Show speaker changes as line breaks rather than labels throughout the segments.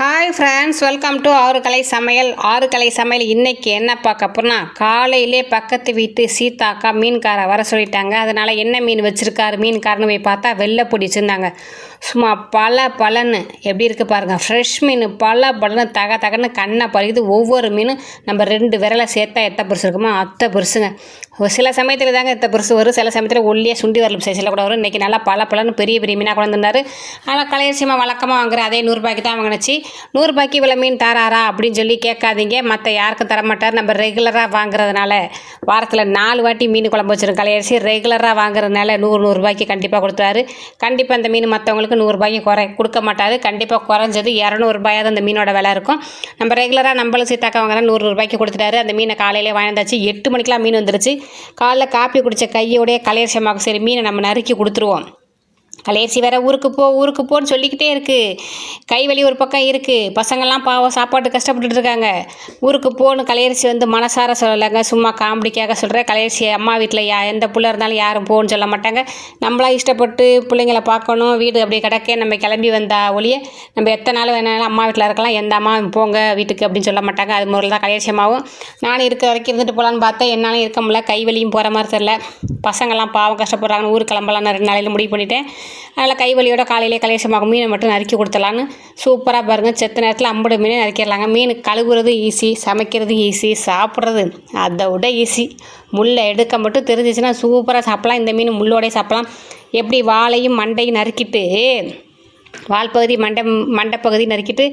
Hi friends welcome to ஆறு கலை சமையல். ஆறு கலை சமையல் இன்றைக்கி என்ன பார்க்க போறோம்னா காலையிலே பக்கத்து வீட்டு சீதாக்கா மீன்காரை வர சொல்லிட்டாங்க. அதனால் என்ன மீன் வச்சுருக்காரு? மீன்காரன்னு போய் பார்த்தா வெள்ளை பொடி வச்சுருந்தாங்க. சும்மா பல பலன்னு எப்படி இருக்குது பாருங்கள் ஃப்ரெஷ் மீன் பல பலன்னு தக தகன்னு கண்ணை பறிக்குது. ஒவ்வொரு மீனும் நம்ம ரெண்டு விரலை சேர்த்தா எத்த பெருசு இருக்குமோ அத்தை பெருசுங்க ஒரு சில சமயத்தில் தாங்க இந்த பெருசு வரும். சில சமயத்தில் ஒல்லியாக சுண்டி வரலும். சைஸில் கூட வரும். இன்றைக்கி நல்லா பல பழன்னு பெரிய பெரிய மீனாக கொண்டு வந்தார் ஆனால் கலையரசியமாக வழக்கமாக வாங்குற அதே நூறுரூபாய்க்கு தான் வாங்கினச்சு. நூறுரூபாய்க்கு இவ்வளோ மீன் தராரா அப்படின்னு சொல்லி கேட்காதீங்க. மற்ற யாருக்கும் தரமாட்டார் நம்ம ரெகுலராக வாங்குறதுனால வாரத்தில் நாலு வாட்டி மீன் குழம்பு வச்சிருக்கோம். கலையரிசி ரெகுலராக வாங்குறதுனால நூறு நூறுரூபாய்க்கு கண்டிப்பாக கொடுத்தாரு கண்டிப்பாக அந்த மீன் மற்றவங்களுக்கு நூறுரூபாய்க்கு குறை கொடுக்க மாட்டார். கண்டிப்பாக குறைஞ்சது இரநூறுபாயாவது அந்த மீனோட விலை இருக்கும். நம்ம ரெகுலராக நம்மளும் சீத்தாக்கா வாங்குற நூறு ரூபாய்க்கு கொடுத்துட்டாரு. அந்த மீனை காலையிலே வாங்கியாச்சு. எட்டு மணிக்கெலாம் மீன் வந்துருச்சு. காலைல காப்பி குடித்த கையோடைய கலையரிசமாக்கும் சரி மீனை நம்ம நறுக்கி கொடுத்துருவோம். கலேசி வேற ஊருக்கு போ ஊருக்கு போன்னு சொல்லிக்கிட்டே இருக்குது கை வலி ஒரு பக்கம் இருக்குது பசங்கள்லாம் பாவம் சாப்பாட்டு கஷ்டப்பட்டுட்டு இருக்காங்க. ஊருக்கு போன்னு கலையரிசி வந்து மனசார சொல்லலைங்க. சும்மா காமெடிக்காக சொல்கிறேன் கலையரிசி அம்மா வீட்டில் யா எந்த பிள்ளை இருந்தாலும் யாரும் போன்னு சொல்ல மாட்டாங்க. நம்மளா இஷ்டப்பட்டு பிள்ளைங்கள பார்க்கணும். வீடு அப்படியே கிடக்க நம்ம கிளம்பி வந்தா ஒழிய நம்ம எத்தனை நாள் வேணாலும் அம்மா வீட்டில் இருக்கலாம். எந்த அம்மா போங்க வீட்டுக்கு அப்படின்னு சொல்ல மாட்டாங்க. அது முறையில் தான் கலையரிசி அம்மாவும். நானும் இருக்க வரைக்கும் இருந்துட்டு போகலான்னு பார்த்தா என்னாலும் இருக்க முடியல. கை வலியும் போகிற மாதிரி தெரில பசங்கள்லாம் பாவம் கஷ்டப்படுறாங்கன்னு ஊர் கிளம்பலான்னு ரெண்டு நாளையில் முடிவு பண்ணிட்டேன். அதனால் கை வலியோட காலையிலே கலேசமாகும் மீனை மட்டும் நறுக்கி கொடுத்துடலான்னு. சூப்பராக பாருங்கள் செத்த நேரத்தில் ஐம்பது மீனே நறுக்கிடலாங்க. மீன் கழுவுறது ஈஸி சமைக்கிறது ஈஸி சாப்பிட்றது அதை விட ஈஸி முள்ளை எடுக்க மட்டும் தெரிஞ்சிச்சுன்னா சூப்பராக சாப்பிட்லாம். இந்த மீன் முள்ளோடய சாப்பிட்லாம். எப்படி வாழையும் மண்டையும் நறுக்கிட்டு வால் பகுதி மண்டை மண்டை பகுதி நறுக்கிட்டு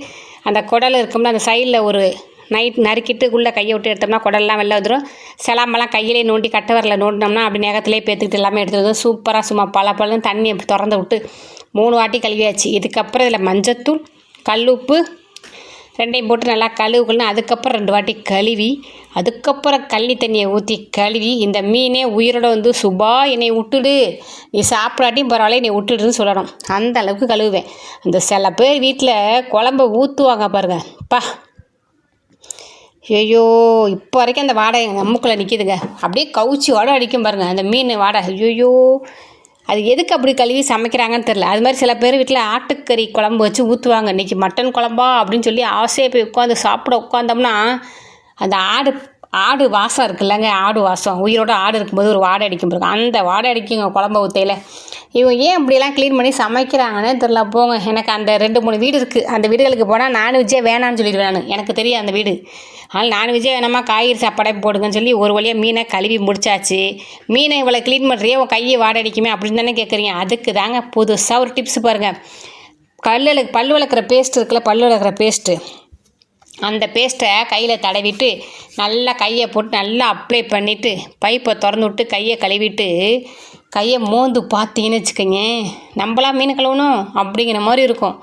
அந்த குடல் இருக்கும்ல அந்த சைடில் ஒரு நைட் நறுக்கிட்டுக்குள்ளே கையை விட்டு எடுத்தோம்னா குடல்லாம் வெளில வந்துடும் சிலம்பெல்லாம் கையிலே நோண்டி கட்ட வரல நோண்டினோம்னா அப்படி நேரத்துலேயே பேத்துக்கிட்டு எல்லாமே எடுத்து வந்து சூப்பராக சும்மா பல பழம் தண்ணி திறந்து விட்டு மூணு வாட்டி கழுவியாச்சு. இதுக்கப்புறம் இதில் மஞ்சத்தூள் கல்லுப்பு ரெண்டையும் போட்டு நல்லா கழுவுக்கணும் அதுக்கப்புறம் ரெண்டு வாட்டி கழுவி அதுக்கப்புறம் கள்ளி தண்ணியை ஊற்றி கழுவி இந்த மீனே உயிரோட வந்து சுபா என்னை விட்டுடு. நீ சாப்பிடாட்டியும் பரவாயில்ல என்னை விட்டுடுன்னு சொல்லணும். அந்த அளவுக்கு கழுவுவேன். அந்த சில பேர் வீட்டில் குழம்ப ஊற்றுவாங்க பாருங்கள் பா ஐயோ இப்போ வரைக்கும் அந்த வாடை எங்கள் அம்முக்குள்ளே நிற்கிதுங்க அப்படியே கவுச்சி வாடை அடிக்கும் பாருங்கள் அந்த மீன் வாடை ஐயோ அது எதுக்கு அப்படி கழுவி சமைக்கிறாங்கன்னு தெரில அது மாதிரி சில பேர் வீட்டில் ஆட்டுக்கறி குழம்பு வச்சு ஊற்றுவாங்க இன்றைக்கி மட்டன் குழம்பா அப்படின்னு சொல்லி ஆசையாக போய் உட்காந்து சாப்பிட உட்காந்தோம்னா அந்த ஆடு ஆடு வாசம் இருக்குல்லங்க ஆடு வாசம். உயிரோட ஆடு இருக்கும்போது ஒரு வாடை அடிக்கும் பாருங்க. அந்த வாடை அடிக்குங்க குழம்ப ஊற்றையில் இவங்க ஏன் இப்படிலாம் க்ளீன் பண்ணி சமைக்கிறாங்கன்னே தெரில போங்க எனக்கு அந்த ரெண்டு மூணு வீடு இருக்குது அந்த வீடுகளுக்கு போனால் நான்வெஜ்ஜே வேணான்னு சொல்லிடுவேன் நான். எனக்கு தெரியும் அந்த வீடு. அதனால் நான்வெஜ்ஜே வேணாமா காய்கறி சாப்பாடே போடுங்கன்னு சொல்லி ஒரு வழியாக மீனை கழுவி முடிச்சாச்சு. மீனை இவ்வளோ க்ளீன் பண்ணுறியே உன் கையை வாடடிக்குமே அப்படின்னு தானே கேட்குறீங்க அதுக்கு தாங்க புதுசாக ஒரு டிப்ஸ் பாருங்கள் கல்லில் பல் வளர்க்குற பேஸ்ட் இருக்குல்ல பல் வளர்க்குற பேஸ்ட்டு அந்த பேஸ்ட்டை கையில் தடவிட்டு நல்லா கையை போட்டு நல்லா அப்ளை பண்ணிவிட்டு பைப்பை திறந்து விட்டு கையை கழுவிட்டு கையை மோந்து பார்த்தீங்கன்னு வச்சுக்கோங்க. நம்மளா மீன் கழுவணும் அப்படிங்கிற மாதிரி இருக்கும்.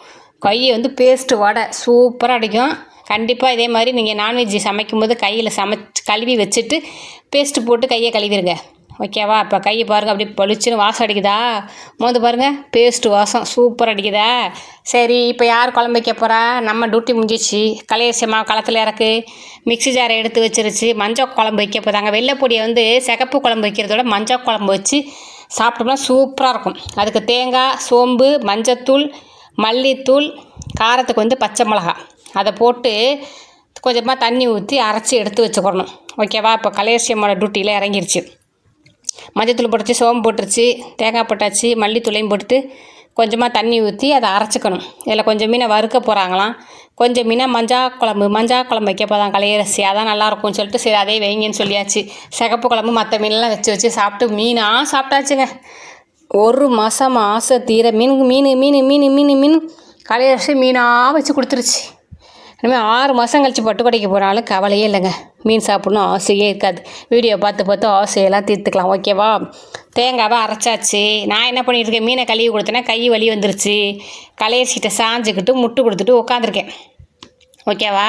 கையை வந்து பேஸ்ட்டு வடை சூப்பராக அடிக்கும். கண்டிப்பாக இதே மாதிரி நீங்கள் நான்வெஜ் சமைக்கும்போது கையில் சமைச்சு கழுவி வச்சுட்டு பேஸ்ட்டு போட்டு கையை கழுவிடுங்க ஓகேவா இப்போ கையை பாருங்கள் அப்படியே பளிச்சுன்னு வாசம் அடிக்குதா? மோந்து பாருங்கள் பேஸ்ட்டு வாசம் சூப்பர் அடிக்குதா? சரி இப்போ யார் குழம்பு வைக்க போகிறா நம்ம டியூட்டி முடிஞ்சிச்சு கலையசியமா களத்தில் இறக்கு. மிக்ஸி ஜாரை எடுத்து வச்சிருச்சு. மஞ்சள் குழம்பு வைக்க போதாங்க வெள்ளைப்பொடியை வந்து சிகப்பு குழம்பு வைக்கிறதோட மஞ்சள் குழம்பு வச்சு சாப்பிட்டோம்னா சூப்பராக இருக்கும். அதுக்கு தேங்காய் சோம்பு மஞ்சத்தூள் மல்லித்தூள் காரத்துக்கு வந்து பச்சை மிளகா. அதை போட்டு கொஞ்சமாக தண்ணி ஊற்றி அரைச்சி எடுத்து வச்சுக்கிறணும் ஓகேவா இப்போ கலேசியம்மோட டியூட்டியில் இறங்கிருச்சு. மஞ்சத்தூள் போட்டுச்சு சோம்பு போட்டுருச்சு தேங்காய் போட்டாச்சு மல்லித்தூளையும் போட்டு கொஞ்சமாக தண்ணி ஊற்றி அதை அரைச்சிக்கணும். இதில் கொஞ்சம் மீனை வறுக்க போகிறாங்களாம் கொஞ்சம் மீனை மஞ்சா குழம்பு மஞ்சா குழம்பு வைக்க போதான் கலையரசி அதான் நல்லாயிருக்கும்னு சொல்லிட்டு சரி அதே வைங்கன்னு சொல்லியாச்சு. சிகப்பு குழம்பு மற்ற மீன்லாம் வச்சு வச்சு சாப்பிட்டு மீனாக சாப்பிட்டாச்சுங்க. ஒரு மாதம் ஆசை தீர மீன் மீன் மீன் மீன் மீன் மீன் கலையரசி மீனாக வச்சு கொடுத்துருச்சு. இனிமேல் ஆறு மாதம் கழித்து பட்டுக்கடைக்கு போனாலும் கவலையே இல்லைங்க. மீன் சாப்பிட்ணும் ஆசையே இருக்காது. வீடியோ பார்த்து பார்த்து ஆசையெல்லாம் தீர்த்துக்கலாம் ஓகேவா தேங்காவை அரைச்சாச்சு. நான் என்ன பண்ணியிருக்கேன் மீனை கழுவி கொடுத்தேன்னா கை வலி வந்துருச்சு. கலையரிசிகிட்ட சாஞ்சுக்கிட்டு முட்டு கொடுத்துட்டு உட்காந்துருக்கேன் ஓகேவா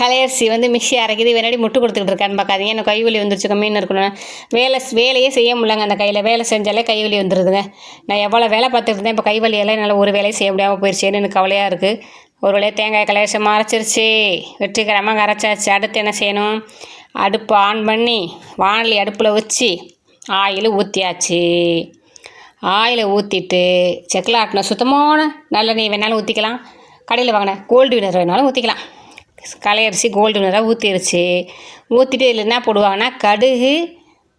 கலையரிசி வந்து மிக்ஸி அரைக்குது. வேணாடி முட்டு கொடுத்துக்கிட்டு இருக்கான்னு பார்க்காதீங்க. எனக்கு கை வலி வந்துருச்சுக்க மீன் இருக்கணும் வேலை வேலையே செய்ய முடியலங்க அந்த கையில். வேலை செஞ்சாலே கை வலி வந்துடுதுங்க நான் எவ்வளோ வேலை பார்த்துட்டு இருந்தேன் இப்போ கை வலியெல்லாம் என்னால் ஒரு வேலையை செய்ய முடியாமல் போயிடுச்சேன்னு எனக்கு கவலையாக இருக்குது ஒரு வழியாக தேங்காய் கலேசம் அரைச்சிருச்சு வெற்றிகரமாக அரைச்சாச்சு. அடுத்து என்ன செய்யணும்? அடுப்பு ஆன் பண்ணி வானலி அடுப்பில் வச்சு ஆயில் ஊற்றியாச்சு ஆயிலை ஊற்றிட்டு செக்கில் ஆட்டின சுத்தமான நல்லெண்ணெய் வேணாலும் ஊற்றிக்கலாம் கடையில் வாங்கின கோல்டு வினர் வேணாலும் ஊற்றிக்கலாம் கலையரிசி கோல்டு வினராக ஊற்றிருச்சு ஊற்றிட்டு இதில் என்ன போடுவாங்கன்னா கடுகு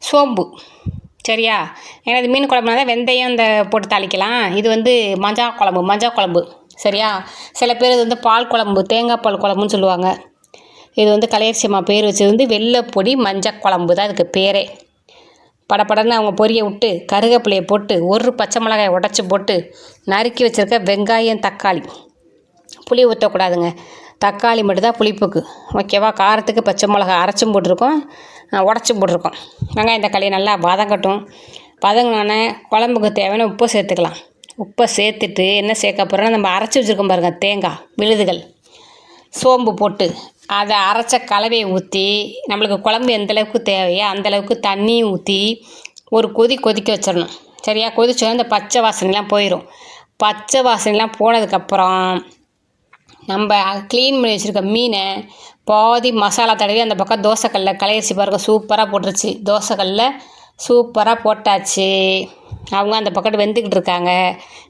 சோம்பு. சரியா? ஏன்னா இது மீன் குழம்புனா தான் வெந்தயம் இந்த போட்டு தாளிக்கலாம். இது வந்து மஞ்சா குழம்பு மஞ்சா குழம்பு. சரியா? சில பேர் இது வந்து பால் குழம்பு தேங்காய் பால் குழம்புன்னு சொல்லுவாங்க. இது வந்து கலையரிசியம்மா பேர் வச்சது வந்து வெள்ளைப்பொடி மஞ்சள் குழம்பு தான் அதுக்கு பேரே. படபடன்னு அவங்க பொரிய விட்டு கருவேப்பிலையை போட்டு ஒரு பச்சை மிளகாயை உடச்சி போட்டு நறுக்கி வச்சுருக்க வெங்காயம் தக்காளி. புளி ஊற்றக்கூடாதுங்க தக்காளி மட்டும்தான் புளிப்புக்கு. ஓகேவா? காரத்துக்கு பச்சை மிளகா அரைச்சும் போட்டிருக்கோம். உடச்சும் போட்டிருக்கோம். வெங்காயம் தக்காளி நல்லா வதங்கட்டும். வதங்கினோடனே குழம்புக்கு தேவையான உப்பு சேர்த்துக்கலாம். உப்பை சேர்த்துட்டு என்ன சேர்க்க போகிறோன்னா நம்ம அரைச்சி வச்சுருக்கோம் பாருங்கள் தேங்காய் விழுதுகள். சோம்பு போட்டு அதை அரைச்ச கலவையை ஊற்றி நம்மளுக்கு குழம்பு எந்தளவுக்கு தேவையோ அந்தளவுக்கு தண்ணியும் ஊற்றி ஒரு கொதி கொதிக்க வச்சிடணும். சரியா? கொதிச்சோன்னா இந்த பச்சை வாசனைலாம் போயிடும் பச்சை வாசனைலாம் போனதுக்கப்புறம் நம்ம க்ளீன் பண்ணி வச்சுருக்க மீனை பாதி மசாலா தடவி அந்த பக்கம் தோசைக்கல்ல கலையரிசி பாருங்க சூப்பராக போட்டுருச்சு. தோசைக்கல்லில் சூப்பராக போட்டாச்சு. அவங்க அந்த பக்கத்து வெந்துக்கிட்டு இருக்காங்க.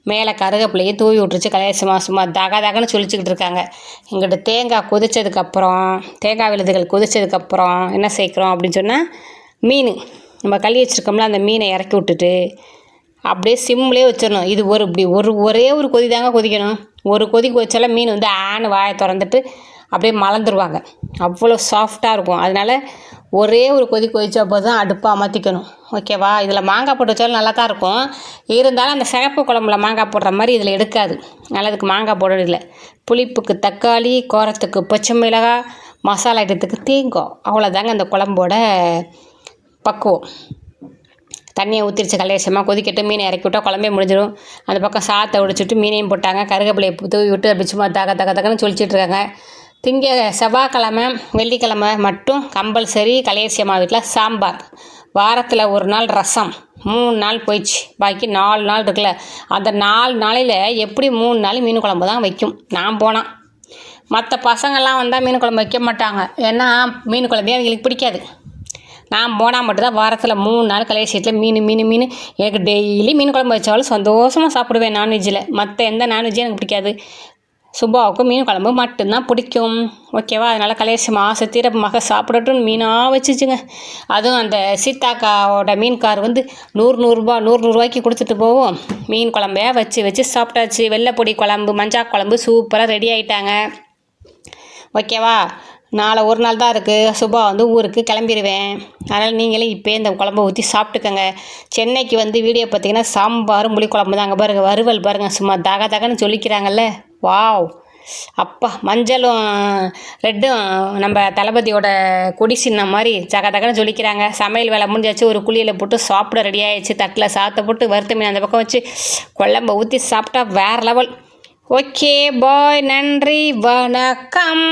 மேலே கருகப்பிள்ளையை தூவி விட்டுருச்சு. கலேசமாக சும்மா தக தகன்னு சொல்லிச்சுக்கிட்டு இருக்காங்க. எங்கிட்ட தேங்காய் கொதித்ததுக்கப்புறம் தேங்காய் விழுதுகள் கொதித்ததுக்கப்புறம் என்ன சேர்க்குறோம் அப்படின்னு சொன்னால் மீன். நம்ம கழுவி வச்சுருக்கோம்ல அந்த மீனை இறக்கி விட்டுட்டு அப்படியே சிம்லேயே வச்சிடணும். இது ஒரு இப்படி ஒரு ஒரே ஒரு கொதி தாங்க கொதிக்கணும். ஒரு கொதி கொதிச்சால மீன் வந்து ஆன்னு வாயை திறந்துட்டு அப்படியே மலர்ந்துருவாங்க. அவ்வளோ சாஃப்டாக இருக்கும். அதனால ஒரே ஒரு கொதி கொதிச்ச போது தான் அடுப்பை அமர்த்திக்கணும். ஓகேவா இதில் மாங்காய் போட்டு வச்சாலும் நல்லா தான் இருக்கும். இருந்தாலும் அந்த சிகப்பு குழம்புல மாங்காய் போடுற மாதிரி இதில் எடுக்காது. நல்லதுக்கு மாங்காய் போடுறதில்ல புளிப்புக்கு தக்காளி கோரத்துக்கு பச்சை மிளகாய் மசாலா ஐட்டத்துக்கு தேங்காய். அவ்வளோதாங்க அந்த குழம்போட பக்குவம். தண்ணியை ஊற்றிருச்சு கலேசமாக கொதிக்கட்டு மீனை இறக்கி விட்டால் குழம்பே முடிஞ்சிடும். அந்த பக்கம் சாத்தை உடைச்சிட்டு மீனையும் போட்டாங்க. கருகப்பிலையை தூவி விட்டு அப்படி சும்மா தக தக தகன்னு சொல்லிச்சிட்ருக்காங்க திங்க செவ்வாய்க்கிழமை வெள்ளிக்கிழமை மட்டும் கம்பல்சரி கலையரிசி வீட்டில் சாம்பார். வாரத்தில் ஒரு நாள் ரசம். மூணு நாள் போயிடுச்சு. பாக்கி நாலு நாள் இருக்குல்ல. அந்த நாலு நாளையில் எப்படி மூணு நாள் மீன் குழம்பு தான் வைக்கும்? நான் போனால் மற்ற பசங்கள்லாம் வந்தால் மீன் குழம்பு வைக்க மாட்டாங்க. ஏன்னா மீன் குழம்பே அவங்களுக்கு பிடிக்காது. நான் போனால் மட்டும்தான் வாரத்தில் மூணு நாள் கலையரிசியத்தில் மீன் மீன் மீன். எனக்கு டெய்லி மீன் குழம்பு வச்சாலும் சந்தோஷமாக சாப்பிடுவேன் நான்வெஜ்ஜில். மற்ற எந்த நான்வெஜ்ஜும் எனக்கு பிடிக்காது. சுபாவுக்கும் மீன் குழம்பு மட்டும்தான் பிடிக்கும். ஓகேவா? அதனால் கலேசி மாச தீர சாப்பிடட்டும் மீனாக வச்சுச்சுங்க. அதுவும் அந்த சீத்தாக்காவோட மீன்கார் வந்து நூறு நூறுரூபா நூறு நூறுரூவாய்க்கு கொடுத்துட்டு போவோம். மீன் குழம்பையா வச்சு வச்சு சாப்பிட்டாச்சு. வெள்ளைப்பொடி குழம்பு மஞ்சா குழம்பு சூப்பராக ரெடி ஆகிட்டாங்க ஓகேவா? நாளை ஒரு நாள் தான் இருக்குது சுபா வந்து ஊருக்கு கிளம்பிடுவேன் அதனால் நீங்களே இப்போயே இந்த குழம்பை ஊற்றி சாப்பிட்டுக்கோங்க. சென்னைக்கு வந்து வீடியோ பார்த்தீங்கன்னா சாம்பார் முளி குழம்பு தான் அங்கே பாருங்கள் வறுவல் பாருங்கள் சும்மா தக தகன்னு சொல்லிக்கிறாங்கல்ல. வாவ். அப்பா மஞ்சளும் ரெட்டும் நம்ம தளபதியோட கொடி சின்ன மாதிரி ஜக தகன்னு சொல்லிக்கிறாங்க. சமையல் வேலை முடிஞ்சாச்சு. ஒரு குழியில் போட்டு சாப்பிட ரெடி ஆயிடுச்சு. தட்டில் சாத்த போட்டு வறுத்த மீன் அந்த பக்கம் வச்சு குழம்ப ஊற்றி சாப்பிட்டா வேறு லெவல் ஓகே பாய் நன்றி. வணக்கம்.